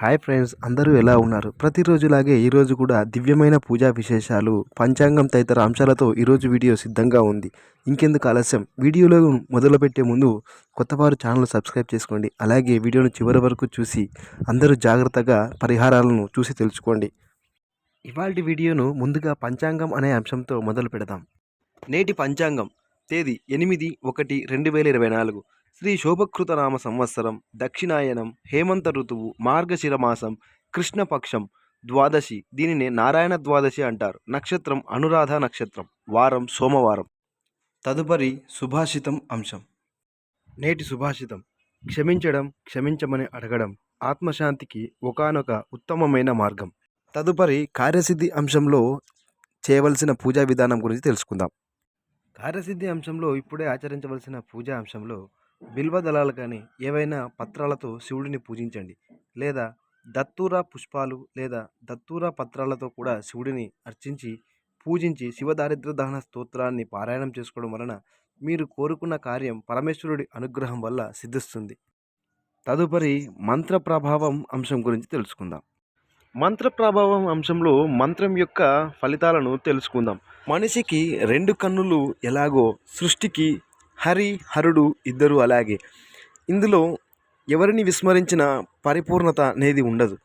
Hi friends అందరూ ఎలా ఉన్నారు? ప్రతిరోజులాగే ఈరోజు కూడా దివ్యమైన పూజా విశేషాలు పంచాంగం తదితర అంశాలతో ఈరోజు వీడియో సిద్ధంగా ఉంది. ఇంకెందుకు ఆలస్యం? వీడియోలో మొదలుపెట్టే ముందు కొత్తవారు ఛానల్ సబ్స్క్రైబ్ చేసుకోండి. అలాగే వీడియోను చివరి వరకు చూసి అందరూ జాగ్రత్తగా పరిహారాలను చూసి తెలుసుకోండి. ఇవాళ వీడియోను ముందుగా పంచాంగం అనే అంశంతో మొదలు పెడదాం నేటి పంచాంగం తేదీ ఎనిమిది ఒకటి రెండు వేల ఇరవై నాలుగు. శ్రీ శోభకృతనామ సంవత్సరం దక్షిణాయనం హేమంత ఋతువు మార్గశిర మాసం కృష్ణపక్షం ద్వాదశి. దీనిని నారాయణ ద్వాదశి అంటారు. నక్షత్రం అనురాధ నక్షత్రం. వారం సోమవారం. తదుపరి సుభాషితం అంశం. నేటి సుభాషితం. క్షమించడం క్షమించమని అడగడం ఆత్మశాంతికి ఒకానొక ఉత్తమమైన మార్గం. తదుపరి కార్యసిద్ధి అంశంలో చేయవలసిన పూజా విధానం గురించి తెలుసుకుందాం. కార్యసిద్ధి అంశంలో ఇప్పుడే ఆచరించవలసిన పూజా అంశంలో బిల్వ దళాలు కానీ ఏవైనా పత్రాలతో శివుడిని పూజించండి. లేదా దత్తూరా పుష్పాలు లేదా దత్తూరా పత్రాలతో కూడా శివుడిని అర్చించి పూజించి శివదారిద్ర దహన స్తోత్రాన్ని పారాయణం చేసుకోవడం వలన మీరు కోరుకున్న కార్యం పరమేశ్వరుడి అనుగ్రహం వల్ల సిద్ధిస్తుంది. తదుపరి మంత్ర ప్రభావం అంశం గురించి తెలుసుకుందాం. మంత్ర ప్రభావం అంశంలో మంత్రం యొక్క ఫలితాలను తెలుసుకుందాం. మనిషికి రెండు కన్నులు ఎలాగో సృష్టికి హరి హరుడు ఇద్దరు అలాగే. ఇందులో ఎవరిని విస్మరించిన పరిపూర్ణత అనేది ఉండదు.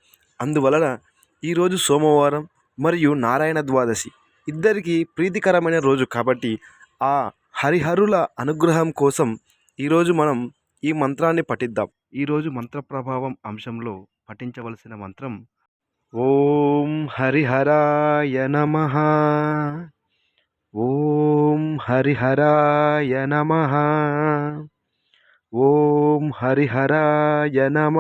అందువలన ఈరోజు సోమవారం మరియు నారాయణ ద్వాదశి ఇద్దరికి ప్రీతికరమైన రోజు కాబట్టి ఆ హరిహరుల అనుగ్రహం కోసం ఈరోజు మనం ఈ మంత్రాన్ని పఠిద్దాం. ఈరోజు మంత్ర ప్రభావం అంశంలో పఠించవలసిన మంత్రం ఓం హరిహరాయ నమ. హరిహరాయ నమ. ఓం హరిహరాయ నమ.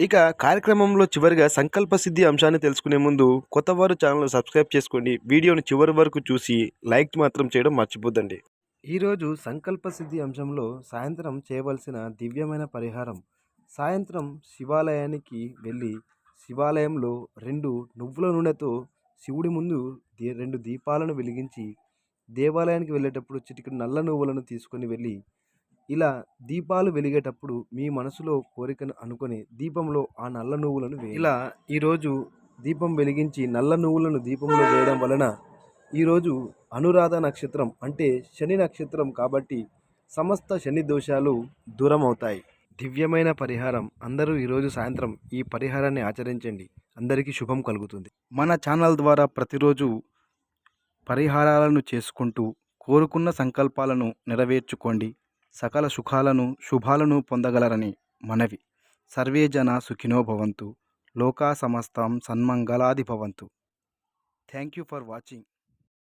ఇక కార్యక్రమంలో చివరిగా సంకల్ప సిద్ధి అంశాన్ని తెలుసుకునే ముందు కొత్తవారు ఛానల్ సబ్స్క్రైబ్ చేసుకోండి వీడియోని చివరి వరకు చూసి లైక్ మాత్రం చేయడం మర్చిపోద్దండి. ఈరోజు సంకల్ప సిద్ధి అంశంలో సాయంత్రం చేయవలసిన దివ్యమైన పరిహారం. సాయంత్రం శివాలయానికి వెళ్ళి శివాలయంలో రెండు నువ్వుల నూనెతో శివుడి ముందు రెండు దీపాలను వెలిగించి దేవాలయానికి వెళ్ళేటప్పుడు చిటికెడు నల్ల నువ్వులను తీసుకొని వెళ్ళి ఇలా దీపాలు వెలిగేటప్పుడు మీ మనసులో కోరికను అనుకొని దీపంలో ఆ నల్ల నువ్వులను వే ఇలా ఈరోజు దీపం వెలిగించి నల్ల నువ్వులను దీపంలో వేయడం వలన ఈరోజు అనురాధ నక్షత్రం అంటే శని నక్షత్రం కాబట్టి సమస్త శని దోషాలు దూరం అవుతాయి దివ్యమైన పరిహారం. అందరూ ఈరోజు సాయంత్రం ఈ పరిహారాన్ని ఆచరించండి. అందరికీ శుభం కలుగుతుంది. మన ఛానల్ ద్వారా ప్రతిరోజు పరిహారాలను చేసుకుంటూ కోరుకున్న సంకల్పాలను నెరవేర్చుకోండి. సకల సుఖాలను శుభాలను పొందగలరని మనవి. సర్వే జన సుఖినో భవంతు. లోకా సమస్తం సన్మంగళాది భవంతు. Thank you for watching.